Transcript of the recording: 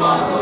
와